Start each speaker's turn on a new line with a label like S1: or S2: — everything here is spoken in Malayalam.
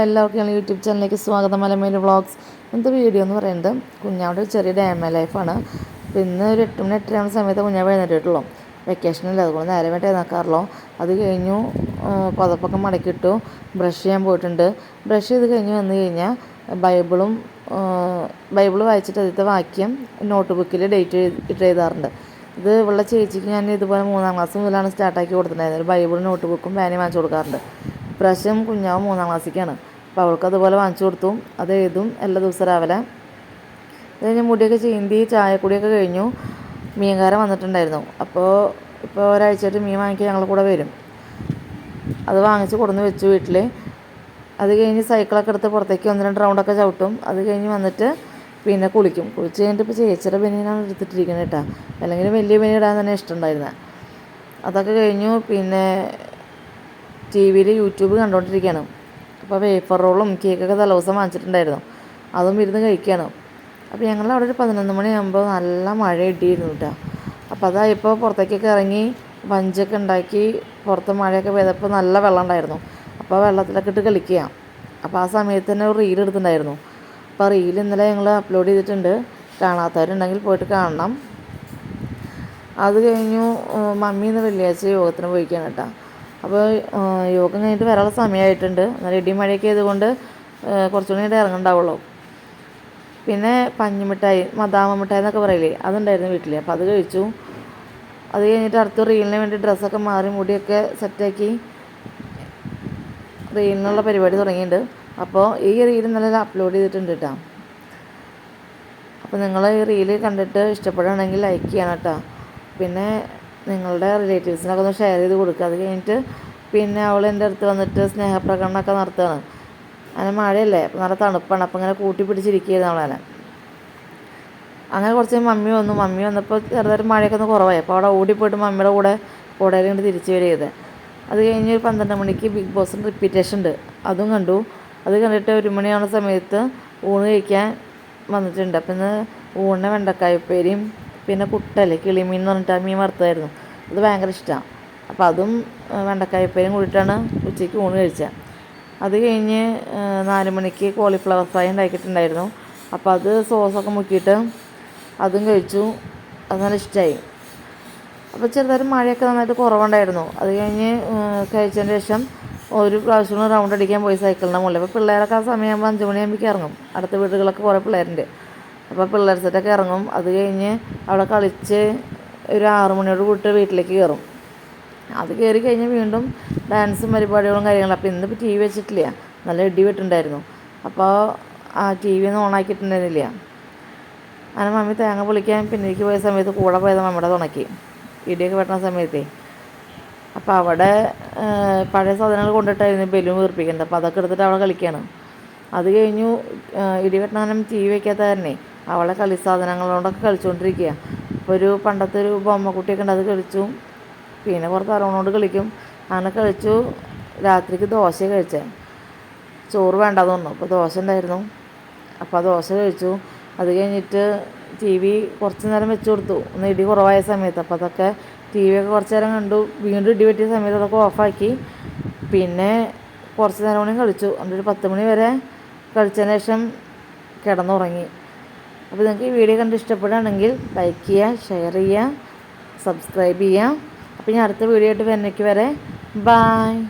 S1: എല്ലാവർക്കും ഞങ്ങൾ യൂട്യൂബ് ചാനലിലേക്ക് സ്വാഗതം. മലമേൽ വ്ളോഗ്സ്. ഇന്നത്തെ വീഡിയോ എന്ന് പറയുന്നത് കുഞ്ഞാവിടെ ഒരു ചെറിയ ഡാമ ലൈഫാണ് പിന്നെ ഒരു എട്ട് മണി എട്ടര ആവുന്ന സമയത്ത് കുഞ്ഞാവ് എഴുന്നേറ്റിട്ടുള്ളൂ. വെക്കേഷനില്ല അതുകൊണ്ട് നേരെ വേണ്ടി എഴുന്നേക്കാറുള്ളൂ. അത് കഴിഞ്ഞു പുതപ്പൊക്കെ മടക്കിയിട്ടു ബ്രഷ് ചെയ്യാൻ പോയിട്ടുണ്ട്. ബ്രഷ് ചെയ്ത് കഴിഞ്ഞ് വന്നു കഴിഞ്ഞാൽ ബൈബിളും ബൈബിൾ വായിച്ചിട്ട് ആദ്യത്തെ വാക്യം നോട്ട് ബുക്കിൽ ഡേറ്റ് ഇട്ട് എഴുതാറുണ്ട്. ഇത് ഉള്ള ചേച്ചിക്ക് ഞാൻ ഇതുപോലെ മൂന്നാം ക്ലാസ് മുതലാണ് സ്റ്റാർട്ടാക്കി കൊടുത്തിട്ടുണ്ടായിരുന്നത്. ബൈബിൾ നോട്ട് ബുക്കും പേനയും വാങ്ങിച്ചു കൊടുക്കാറുണ്ട്. ഇപ്രാവശ്യം കുഞ്ഞാവ് മൂന്നാം ക്ലാസ്സിലേക്കാണ്. അപ്പോൾ അവൾക്ക് അതുപോലെ വാങ്ങിച്ചു കൊടുത്തു. അത് എഴുതും എല്ലാ ദിവസവും രാവിലെ. അത് കഴിഞ്ഞ് മുടിയൊക്കെ ചീന്തി ചായക്കുടിയൊക്കെ കഴിഞ്ഞു. മീൻകാരൻ വന്നിട്ടുണ്ടായിരുന്നു. അപ്പോൾ ഇപ്പോൾ ഒരാഴ്ചയായിട്ട് മീൻ വാങ്ങിക്കാൻ ഞങ്ങളുടെ കൂടെ വരും. അത് വാങ്ങിച്ച് കൊടുന്ന് വെച്ചു വീട്ടിൽ അത് കഴിഞ്ഞ് സൈക്കിളൊക്കെ എടുത്ത് പുറത്തേക്ക് ഒന്ന് രണ്ട് റൗണ്ടൊക്കെ ചവിട്ടും. അത് കഴിഞ്ഞ് വന്നിട്ട് പിന്നെ കുളിക്കും. കുളിച്ച് കഴിഞ്ഞിട്ട് ഇപ്പോൾ ചേച്ചിയുടെ ബനിയനാണ് എടുത്തിട്ടിരിക്കുന്നത് കേട്ടോ. അല്ലെങ്കിൽ വലിയ ബനിയൻ ഇടാൻ തന്നെ ഇഷ്ടമുണ്ടായിരുന്നത് അതൊക്കെ കഴിഞ്ഞു. പിന്നെ ടി വിയിൽ യൂട്യൂബ് കണ്ടുകൊണ്ടിരിക്കുകയാണ് അപ്പോൾ വേഫർ റോളും കേക്കൊക്കെ തലേദിവസം വാങ്ങിച്ചിട്ടുണ്ടായിരുന്നു. അതും ഇരുന്ന് കഴിക്കുകയാണ് അപ്പോൾ ഞങ്ങൾ അവിടെ ഒരു പതിനൊന്ന് മണിയാകുമ്പോൾ നല്ല മഴ ഇടിയിരുന്നു കേട്ടോ അപ്പോൾ അതായപ്പോൾ പുറത്തേക്കൊക്കെ ഇറങ്ങി വഞ്ചൊക്കെ ഉണ്ടാക്കി പുറത്ത് മഴയൊക്കെ പെയ്തപ്പോൾ നല്ല വെള്ളം ഉണ്ടായിരുന്നു. അപ്പോൾ വെള്ളത്തിലൊക്കെ ഇട്ട് കളിക്കുക. അപ്പോൾ ആ സമയത്ത് തന്നെ ഒരു റീൽ എടുത്തിട്ടുണ്ടായിരുന്നു. അപ്പോൾ റീൽ ഇന്നലെ ഞങ്ങൾ അപ്ലോഡ് ചെയ്തിട്ടുണ്ട്. കാണാത്തവരുണ്ടെങ്കിൽ പോയിട്ട് കാണണം. അത് കഴിഞ്ഞു മമ്മി ഇന്ന് വെള്ളിയാഴ്ച യോഗത്തിന് പോയിക്കാണ് കേട്ടോ അപ്പോൾ യോഗം കഴിഞ്ഞിട്ട് വരാനുള്ള സമയമായിട്ടുണ്ട്. എന്നാൽ ഇടി മഴയൊക്കെ ആയതുകൊണ്ട് കുറച്ചുകൂടി കഴിഞ്ഞിട്ട് ഇറങ്ങണ്ടാവുള്ളൂ. പിന്നെ പഞ്ഞിമിഠായി മദാമ മിഠായി എന്നൊക്കെ പറയില്ലേ അതുണ്ടായിരുന്നു വീട്ടിൽ അപ്പോൾ അത് കഴിച്ചു. അത് കഴിഞ്ഞിട്ട് അടുത്ത റീലിന് വേണ്ടി ഡ്രസ്സൊക്കെ മാറി മുടിയൊക്കെ സെറ്റാക്കി റീലിനുള്ള പരിപാടി തുടങ്ങിയിട്ടുണ്ട്. അപ്പോൾ ഈ റീൽ ഇന്നലെ അപ്ലോഡ് ചെയ്തിട്ടുണ്ട് കേട്ടോ. അപ്പോൾ നിങ്ങൾ ഈ റീൽ കണ്ടിട്ട് ഇഷ്ടപ്പെടുകയാണെങ്കിൽ ലൈക്ക് ചെയ്യണം കേട്ടോ. പിന്നെ നിങ്ങളുടെ റിലേറ്റീവ്സിനൊക്കെ ഒന്ന് ഷെയർ ചെയ്ത് കൊടുക്കുക അത് കഴിഞ്ഞിട്ട് പിന്നെ അവൾ എന്റെ അടുത്ത് വന്നിട്ട് സ്നേഹപ്രകടനമൊക്കെ നടത്തുകയാണ്. അങ്ങനെ മഴയല്ലേ നല്ല തണുപ്പാണ്. അപ്പം ഇങ്ങനെ കൂട്ടി പിടിച്ചിരിക്കുകയായിരുന്നു അവളെ അങ്ങനെ. കുറച്ച് മമ്മി വന്നു. മമ്മി വന്നപ്പോൾ ചെറുതായിട്ട് മഴയൊക്കെ ഒന്ന് കുറവായി. അപ്പോൾ അവിടെ ഓടിപ്പോയിട്ട് മമ്മിയുടെ കൂടെ കൂടെ കൊണ്ട് തിരിച്ചു വരിക ചെയ്തത് അത് കഴിഞ്ഞ് ഒരു പന്ത്രണ്ട് മണിക്ക് ബിഗ് ബോസിന്റെ റിപ്പീറ്റേഷൻ ഉണ്ട്. അതും കണ്ടു. അത് കണ്ടിട്ട് ഒരു മണിയാവുന്ന സമയത്ത് ഊണ് കഴിക്കാൻ വന്നിട്ടുണ്ട്. അപ്പം ഇന്ന് ഊണിന് വെണ്ടക്കായപ്പേരിയും പിന്നെ കുട്ടല്ലേ കിളിമീൻ എന്ന് പറഞ്ഞിട്ട് ആ മീൻ വറുത്തതായിരുന്നു. അത് ഭയങ്കര ഇഷ്ടമാണ് അപ്പോൾ അതും വെണ്ടക്കായപ്പേരും കൂടിയിട്ടാണ് ഉച്ചയ്ക്ക് ഊണ് കഴിച്ചത് അത് കഴിഞ്ഞ് നാല് മണിക്ക് കോളിഫ്ലവർ ഫ്രൈ ഉണ്ടാക്കിയിട്ടുണ്ടായിരുന്നു. അപ്പോൾ അത് സോസൊക്കെ മുക്കിയിട്ട് അതും കഴിച്ചു. അത് നല്ല ഇഷ്ടമായി അപ്പോൾ ചെറുതായിട്ട് മഴയൊക്കെ നന്നായിട്ട് കുറവുണ്ടായിരുന്നു. അത് കഴിഞ്ഞ് കഴിച്ചതിന് ശേഷം ഒരു പ്രാവശ്യം റൗണ്ട് അടിക്കാൻ പോയി സൈക്കിളിന്റെ മുകളിൽ. അപ്പോൾ പിള്ളേരൊക്കെ ആ സമയമാകുമ്പോൾ അഞ്ച് മണിയാകുമ്പോഴേക്കും ഇറങ്ങും. അടുത്ത വീടുകളൊക്കെ കുറേ പിള്ളേരുണ്ട്. അപ്പോൾ പിള്ളേർ സെറ്റൊക്കെ ഇറങ്ങും. അത് കഴിഞ്ഞ് അവിടെ കളിച്ച് ഒരു ആറു മണിയോട് കൂട്ട് വീട്ടിലേക്ക് കയറും അത് കയറി കഴിഞ്ഞ് വീണ്ടും ഡാൻസും പരിപാടികളും കാര്യങ്ങളും. അപ്പോൾ ഇന്നിപ്പോൾ ടി വി വെച്ചിട്ടില്ല. നല്ല ഇടി വെട്ടുണ്ടായിരുന്നു അപ്പോൾ ആ ടി വി ഒന്നും ഓണാക്കിയിട്ടുണ്ടായിരുന്നില്ല. അങ്ങനെ മമ്മി തേങ്ങ പൊളിക്കാൻ പിന്നേക്ക് പോയ സമയത്ത് കൂടെ പോയത് മമ്മിയുടെ തുണക്കി ഇടിയൊക്കെ വെട്ടുന്ന സമയത്തേ. അപ്പോൾ അവിടെ പഴയ സാധനങ്ങൾ കൊണ്ടിട്ടായിരുന്നു ബലൂൺ വീർപ്പിക്കേണ്ടത് അപ്പോൾ അതൊക്കെ എടുത്തിട്ട് അവിടെ കളിക്കുകയാണ് അത് കഴിഞ്ഞു ഇടി വെട്ടണം ടി വി വയ്ക്കാത്ത തന്നെ അവളെ കളി സാധനങ്ങളോടൊക്കെ കളിച്ചുകൊണ്ടിരിക്കുക ഇപ്പോൾ ഒരു പണ്ടത്തെ ഒരു ബൊമ്മക്കുട്ടിയൊക്കെ ഉണ്ട് അത് കളിച്ചു. പിന്നെ പുറത്ത് അറിവണോട് കളിക്കും. അങ്ങനെ കളിച്ചു. രാത്രിക്ക് ദോശ കഴിച്ചേ. ചോറ് വേണ്ടാന്ന് അപ്പോൾ ദോശ ഉണ്ടായിരുന്നു. അപ്പോൾ ആ ദോശ കഴിച്ചു. അത് കഴിഞ്ഞിട്ട് ടി വി കുറച്ച് നേരം വെച്ച് കൊടുത്തു. ഒന്ന് ഇടി കുറവായ സമയത്ത്. അപ്പോൾ അതൊക്കെ ടി വി ഒക്കെ കുറച്ച് നേരം കണ്ടു. വീണ്ടും ഇടി പറ്റിയ സമയത്ത് അതൊക്കെ ഓഫാക്കി പിന്നെ കുറച്ച് നേരം കൂടി കളിച്ചു. എന്നിട്ട് പത്ത് മണി വരെ കളിച്ചതിന് ശേഷം കിടന്നുറങ്ങി. അപ്പോൾ നിങ്ങൾക്ക് ഈ വീഡിയോ കണ്ട് ഇഷ്ടപ്പെടുകയാണെങ്കിൽ ലൈക്ക് ചെയ്യുക ഷെയർ ചെയ്യുക സബ്സ്ക്രൈബ് ചെയ്യുക. അപ്പോൾ ഞാൻ അടുത്ത വീഡിയോ ആയിട്ട് വരുന്നേക്ക് വരെ ബായ്